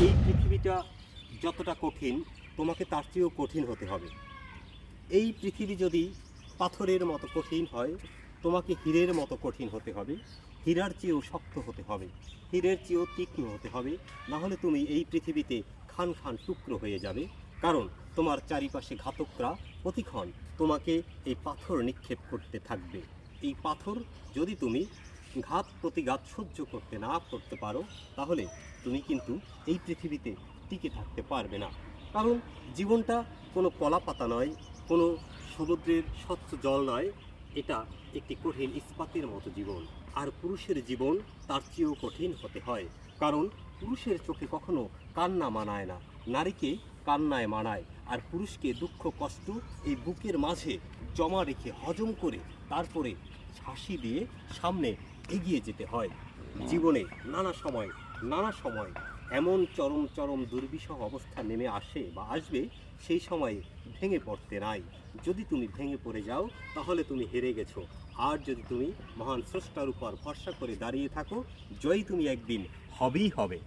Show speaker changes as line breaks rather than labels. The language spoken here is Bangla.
এই পৃথিবীটা যতটা কঠিন, তোমাকে তার চেয়েও কঠিন হতে হবে। এই পৃথিবী যদি পাথরের মতো কঠিন হয়, তোমাকে হীরের মতো কঠিন হতে হবে। হীরার চেয়েও শক্ত হতে হবে। হীরের চেয়েও তীক্ষ্ণ হতে হবে। না হলে তুমি এই পৃথিবীতে খান খান টুকরো হয়ে যাবে। কারণ তোমার চারিপাশে ঘাতকরা প্রতিক্ষণ তোমাকে এই পাথর নিক্ষেপ করতে থাকবে। এই পাথর যদি তুমি ঘাত প্রতিঘাত সহ্য করতে না করতে পারো, তাহলে তুমি কিন্তু এই পৃথিবীতে টিকে থাকতে পারবে না। কারণ জীবনটা কোনো কলা পাতা নয়, কোনো সমুদ্রের স্বচ্ছ জল নয়, এটা একটি কঠিন ইস্পাতের মতো জীবন। আর পুরুষের জীবন তার চেয়েও কঠিন হতে হয়। কারণ পুরুষের চোখে কখনো কান্না মানায় না, নারীকে কান্নায় মানায়, আর পুরুষকে দুঃখ কষ্ট এই বুকের মাঝে জমা রেখে হজম করে তারপরে হাসি দিয়ে সামনে এগিয়ে যেতে হয়। জীবনে নানা সময় নানা সময় এমন চরম চরম দুর্বিষহ অবস্থা নেমে আসে বা আসবে, সেই সময়ে ভেঙে পড়তে নাই। যদি তুমি ভেঙে পড়ে যাও, তাহলে তুমি হেরে গেছো। আর যদি তুমি মহান স্রষ্টার উপর ভরসা করে দাঁড়িয়ে থাকো, জয়ী তুমি একদিন হবেই হবে।